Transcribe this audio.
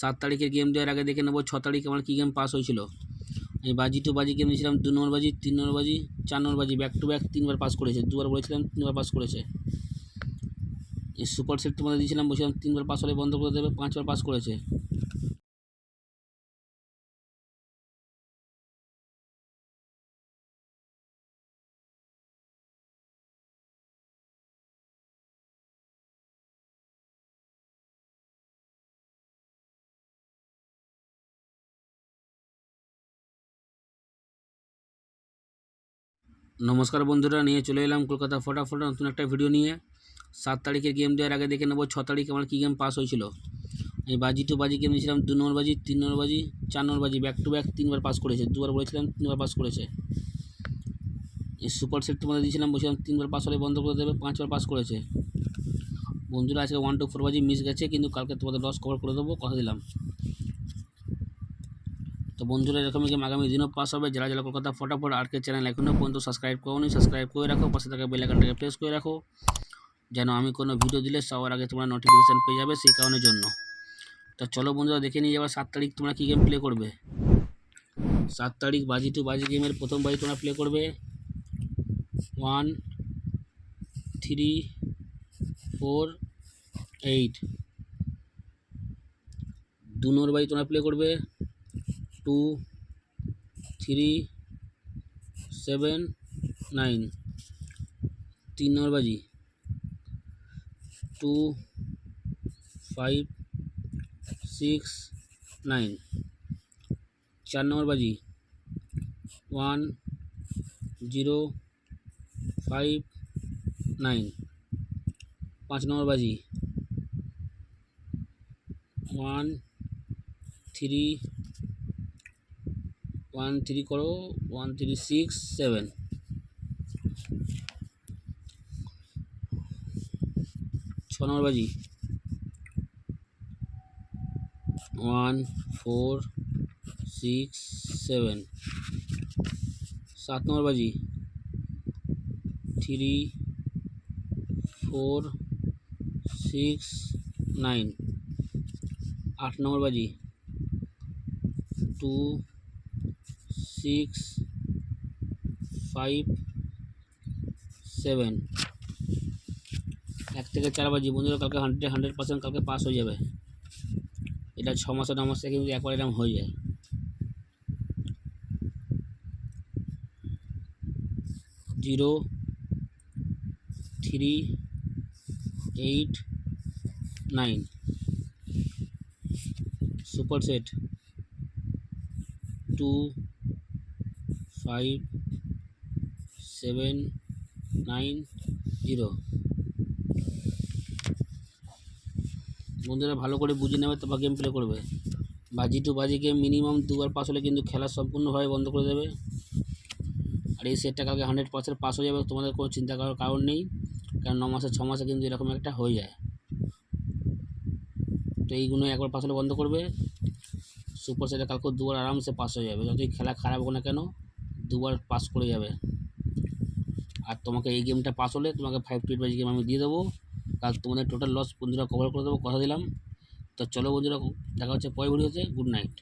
সাত তারিখের গেম দেওয়ার আগে দেখে নেব, ছ তারিখ আমার কী গেম পাস হয়েছিল। আমি বাজি টু বাজি গেম নিয়েছিলাম, দু নম্বর বাজি, তিন নম্বর বাজি, চার নম্বর বাজি ব্যাক টু ব্যাক তিনবার পাস করেছে, দুবার বলেছিলাম তিনবার পাস করেছে। সুপার সেট তোমাদের দিয়েছিলাম, বলছিলাম তিনবার পাস হলে বন্ধ করে দেবে, পাঁচবার পাস করেছে। নমস্কার বন্ধুরা, নিয়ে চলে এলাম কলকাতা ফটাফট নতুন একটা ভিডিও নিয়ে। সাত তারিখের গেম দেওয়ার আগে দেখে নেব ছ তারিখ আমার কী গেম পাস হয়েছিল। আমি বাজি টু বাজি গেম দিয়েছিলাম দু নম্বর বাজি, তিন নম্বর বাজি, চার নম্বর বাজি ব্যাক টু ব্যাক তিনবার পাস করেছে, দুবার বলেছিলাম তিনবার পাস করেছে। সুপার সেট তোমাদের দিয়েছিলাম, বলছিলাম তিনবার পাস হলে বন্ধ করে দেবে, পাঁচবার পাস করেছে। বন্ধুরা, আজকে ওয়ান টু ফোর বাজি মিস গেছে, কিন্তু কালকে তোমাদের লস কভার করে দেবো, কথা দিলাম। তো বন্ধুরা এরকমই গেম আগামী দিনও পাস হবে। যারা যারা কলকাতা ফটাফট আরকে চ্যানেল এখনও পর্যন্ত সাবস্ক্রাইব করোনি সাবস্ক্রাইব করে রাখো, পাশে থাকা বেল আইকনটাকে প্রেস করে রাখো, যেন আমি কোনো ভিডিও দিলে সবার আগে তোমরা নোটিফিকেশান পেয়ে যাবে সেই কারণের জন্য। তো চলো বন্ধুরা, দেখে নিয়ে যাবার সাত তারিখ তোমরা কী গেম প্লে করবে। সাত তারিখ বাজি টু বাজি গেমের প্রথম বাজি তোমরা প্লে করবে। ওয়ান থ্রি ফোর এইট দু নম্বর বাজি তোমরা প্লে করবে। টু থ্রি সেভেন নাইন তিন নম্বর বাজি টু ফাইভ সিক্স নাইন চার নম্বর বাজি ওয়ান জিরো ফাইভ নাইন পাঁচ নম্বর বাজি ওয়ান থ্রি ওয়ান থ্রি করো ওয়ান থ্রি সিক্স সেভেন ছ নম্বর বাজি। ওয়ান ফোর সিক্স সেভেন সাত নম্বর বাজি। থ্রি ফোর সিক্স নাইন আট নম্বর বাজি। Two six, five, seven. এক থেকে চার বাজি বন্ধুরা কালকে হান্ড্রেড হান্ড্রেড পার্সেন্ট কালকে পাস হয়ে যাবে। এটা ছ মাসে, ন মাসে কিন্তু একবার এরকম হয়ে যায়। Zero, three, eight, nine. Super set. Two five seven nine zero বন্ধুরা ভালো করে বুঝে নেবে, তারপর গেম প্লে করবে। বাজি টু বাজি গেম মিনিমাম দুবার পাস হলে কিন্তু খেলা সম্পূর্ণভাবে বন্ধ করে দেবে। আর এই সেটটা কালকে হান্ড্রেড পার্সেন্ট পাস হয়ে যাবে, তোমাদের কোনো চিন্তা করার কারণ নেই। কারণ ন মাসে, ছ মাসে কিন্তু এরকম একটা হয়ে যায়। তো এইগুলো একবার পাস হলে বন্ধ করবে। সুপার সেটে কালকে দুবার আরামসে পাস হয়ে যাবে। যতই খেলা খারাপ হোক না কেন। দুবার পাস করে যাবে। আর তোমাকে এই গেমটা পাস হলে তোমাকে ফাইভ টু এইট গেম আমি দিয়ে দেবো। কাল তোমাদের টোটাল লস বন্ধুরা কভার করে দেবো, কথা দিলাম। তো চলো বন্ধুরা, দেখা হচ্ছে পরে ভিডিওতে গুড নাইট